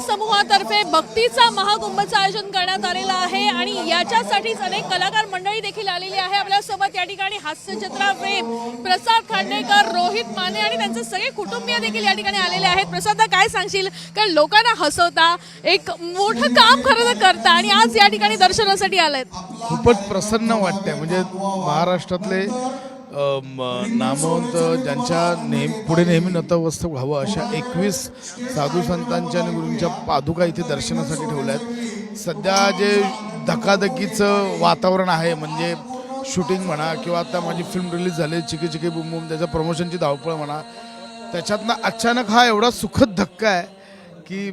समूहातर्फे भक्तीचा महाकुंभचं आयोजन करण्यात आलेलं आहे आणि याच्यासाठीच अनेक कलाकार मंडळी देखील आलेली आहे. आपल्यासोबत या ठिकाणी हास्यचित्रा प्रेम प्रसाद खांडेकर रोहित माने आणि त्यांचे सगळे कुटुंबीय देखील या ठिकाणी आलेले आहेत. प्रसाद काय सांगशील? कारण लोकांना हसवता एक मोठं काम खरं करता आणि आज या ठिकाणी दर्शनासाठी आलायत खूपच प्रसन्न वाटतंय. म्हणजे महाराष्ट्रातले नामवंत ज्यांच्या नेहमी पुढे नेहमी नतवस्त व्हावं अशा एकवीस साधू संतांच्या आणि गुरूंच्या पादुका इथे दर्शनासाठी ठेवल्या आहेत. सध्या जे धकाधकीचं वातावरण आहे म्हणजे शूटिंग म्हणा किंवा आता माझी फिल्म रिलीज झाली चिकी चिकी बुम बुम त्याच्या प्रमोशनची धावपळ म्हणा त्याच्यातनं अचानक हा एवढा सुखद धक्का आहे की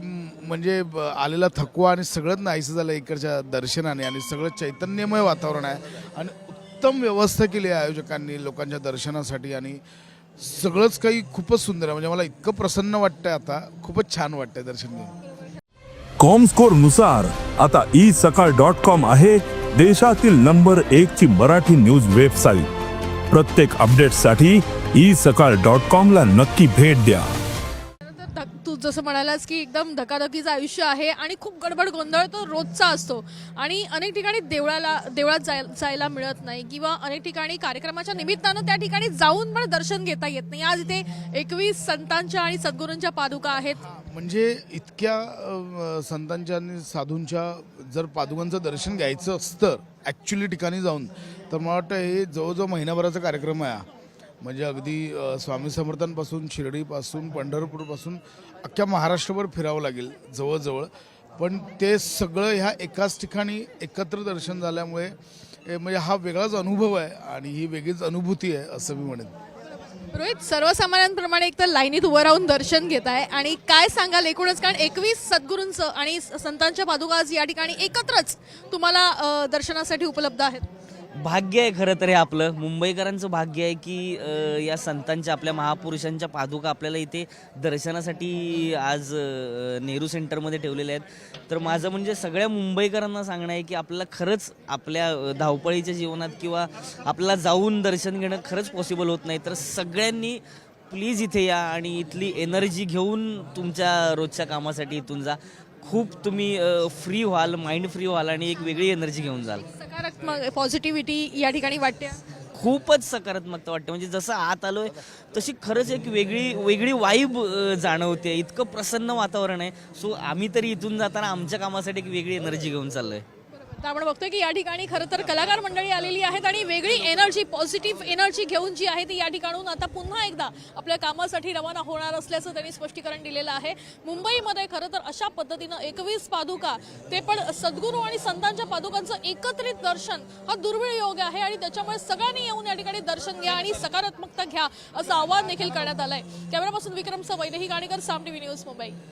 म्हणजे ब- आलेला थकवा आणि सगळंच नाहीसं झालं इकडच्या दर्शनाने आणि सगळं चैतन्यमय वातावरण आहे. आणि उत्तम व्यवस्था केली आहे आयोजकांनी लोकांच्या दर्शनासाठी आणि सगळंच काही खूपच सुंदर आहे. म्हणजे मला इतकं प्रसन्न वाटतंय आता. खूपच छान वाटतंय दर्शन घेऊन. कॉमस्कोरनुसार आता ई सकाळ डॉट कॉम आहे देशातील नंबर एक ची मराठी न्यूज वेबसाईट प्रत्येक अपडेटसाठी ई सकाळ डॉट कॉम ला नक्की भेट द्या. जसं म्हणालास की एकदम धकाधकीचं आयुष्य आहे आणि खूप गडबड गोंधळ तो रोजचा असतो. आणि अनेक ठिकाणी देवळाला देवळात जाय जायला मिळत नाही किंवा अनेक ठिकाणी कार्यक्रमाच्या निमित्तानं त्या ठिकाणी जाऊन पण दर्शन घेता येत नाही. आज इथे एकवीस संतांच्या आणि सद्गुरूंच्या पादुका आहेत. म्हणजे इतक्या संतांच्या आणि साधूंच्या जर पादुकांचं दर्शन घ्यायचं असतं ॲक्च्युली ठिकाणी जाऊन तर मला वाटतं हे जवळजवळ महिनाभराचा कार्यक्रम आहे म्हणजे अगदी स्वामी समर्थांपासून शिर्डीपासून पंढरपूरपासून अख्ख्या महाराष्ट्रभर फिरावं लागेल जवळजवळ. पण ते सगळं ह्या एकाच ठिकाणी एकत्र दर्शन झाल्यामुळे म्हणजे हा वेगळाच अनुभव आहे आणि ही वेगळीच अनुभूती आहे असं मी म्हणेन. रोहित सर्वसामान्यांप्रमाणे एक तर लाईनीत उभं राहून दर्शन घेत आहे. आणि काय सांगाल एकूणच? कारण एकवीस सद्गुरूंचं आणि संतांच्या पादुका आज या ठिकाणी एकत्रच तुम्हाला दर्शनासाठी उपलब्ध आहेत. भाग्य आहे खरं तर हे आपलं. मुंबईकरांचं भाग्य आहे की अ, या संतांच्या आपल्या महापुरुषांच्या पादुका आपल्याला इथे दर्शनासाठी आज अ, नेहरू सेंटरमध्ये ठेवलेल्या आहेत. तर माझं म्हणजे सगळ्या मुंबईकरांना सांगणं आहे की आपल्याला खरंच आपल्या अ, धावपळीच्या जीवनात किंवा आपल्याला जाऊन दर्शन घेणं खरंच पॉसिबल होत नाही. तर सगळ्यांनी प्लीज इथे या आणि इथली एनर्जी घेऊन तुमच्या रोजच्या कामासाठी इथून जा. खूप तुम्ही फ्री व्हाल माइंड फ्री व्हाल आणि एक वेगळी एनर्जी घेऊन जाल. सकारात्मक पॉझिटिव्हिटी या ठिकाणी वाटते? खूपच सकारात्मकता वाटते. म्हणजे जसं आत आलोय तशी खरंच एक वेगळी वेगळी वाईब जाणवते. इतकं प्रसन्न वातावरण आहे. सो आम्ही तरी इथून जाताना आमच्या कामासाठी एक वेगळी एनर्जी घेऊन चाललोय. तर आपण बघतोय की या ठिकाणी खरं तर कलाकार मंडळी आलेली आहेत आणि वेगळी एनर्जी पॉझिटिव्ह एनर्जी घेऊन जी आहे ती या ठिकाणून आता पुन्हा एकदा आपल्या कामासाठी रवाना होणार असल्याचं त्यांनी स्पष्टीकरण दिलेलं आहे. मुंबईमध्ये खरं तर अशा पद्धतीनं एकवीस पादुका ते पण सद्गुरू आणि संतांच्या पादुकांचं एकत्रित दर्शन हा दुर्मिळ योग आहे आणि त्याच्यामुळे सगळ्यांनी येऊन या ठिकाणी दर्शन घ्या आणि सकारात्मकता घ्या असं आवाहन देखील करण्यात आलंय. कॅमेरापासून विक्रमसह वैदेही गाणेकर साम टीव्ही न्यूज मुंबई.